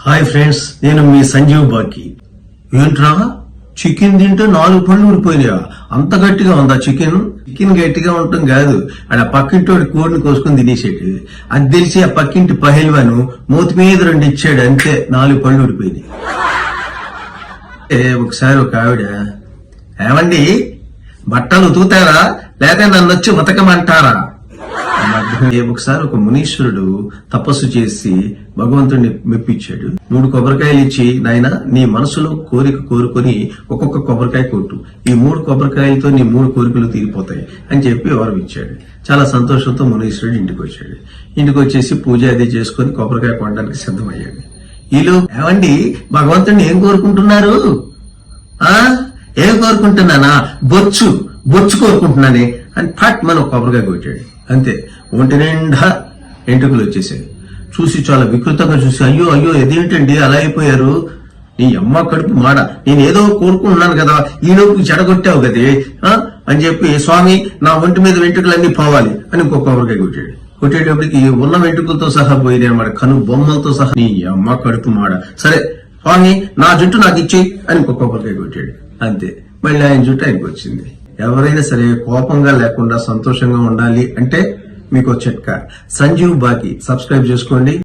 Hi friends నేను మీ సంజీవ్ బాకి. ఏంట్రా? చికెన్ తింటే నాలుగు పళ్ళు ఊడిపోయినాయా? అంత గట్టిగా ఉందా చికెన్? చికెన్ గట్టిగా ఉండటం కాదు. ఆడ పక్కింటి కోడిని కోసుకుని తినేసేటి. అది తెలిసి ఆ పక్కింటి పహిల్వాను మూతి మీద రెండు ఇచ్చాడు అంతే. నాలుగు పళ్ళు ఊడిపోయినాయి. ఏ, ఒకసారి ఒక ఆవిడ ఏమండి? బట్టలు ఉతుకుతారా? లేక నన్ను వచ్చి ఉతకమంటారా? ఒకసారి ఒక మునీశ్వరుడు తపస్సు చేసి భగవంతుడిని మెప్పించాడు. మూడు కొబ్బరికాయలు ఇచ్చి నాయన నీ మనసులో కోరిక కోరుకొని ఒక్కొక్క కొబ్బరికాయ కొట్టు. ఈ మూడు కొబ్బరికాయలతో నీ మూడు కోరికలు తీరిపోతాయి అని చెప్పి వరం ఇచ్చాడు. చాలా సంతోషంతో మునీశ్వరుడు ఇంటికి వచ్చాడు. ఇంటికి వచ్చేసి పూజ అది చేసుకొని కొబ్బరికాయ కొనడానికి సిద్ధమయ్యాడు. ఈలో ఏమండి? భగవంతుడిని ఏం కోరుకుంటున్నారు? ఆ? ఏం కోరుకుంటున్నానా? బొచ్చు. బొచ్చు కోరుకుంటున్నానే అని ఫట్ మన కొబ్బరికాయ కొట్టాడు. అంతే ఒంటి నిండా ఎంటుకలు వచ్చేసాయి. చూసి చాలా వికృతంగా చూసి అయ్యో అయ్యో ఇదేంటండి? అలా అయిపోయారు. నీ అమ్మ కడుపు మాడ. నేను ఏదో కోరుకుంటున్నాను కదా ఈ లోపు చెడగొట్టావు కదే ఆ? అని చెప్పి స్వామి నా ఒంటి మీద వెంట్రుకలన్నీ పోవాలి అని ఇంకో కొబ్బరికాయ కొట్టాడు. కొట్టేటప్పటికి ఉన్న వెంట్రుకలతో సహా పోయింది అనమాట కను బొమ్మలతో సహా నీ అమ్మ కడుపు మాడ. సరే స్వామి నా జుట్టు నాకు ఇచ్చేయి అని ఇంకో కొబ్బరికాయ కొట్టాడు. అంతే మళ్ళీ ఆయన జుట్టు ఆయనకు వచ్చింది. ఎవరైనా సరే కోపంగా లేకుండా సంతోషంగా ఉండాలి అంటే మీకు చిట్కా. సంజీవ్ బాకి సబ్స్క్రైబ్ చేసుకోండి.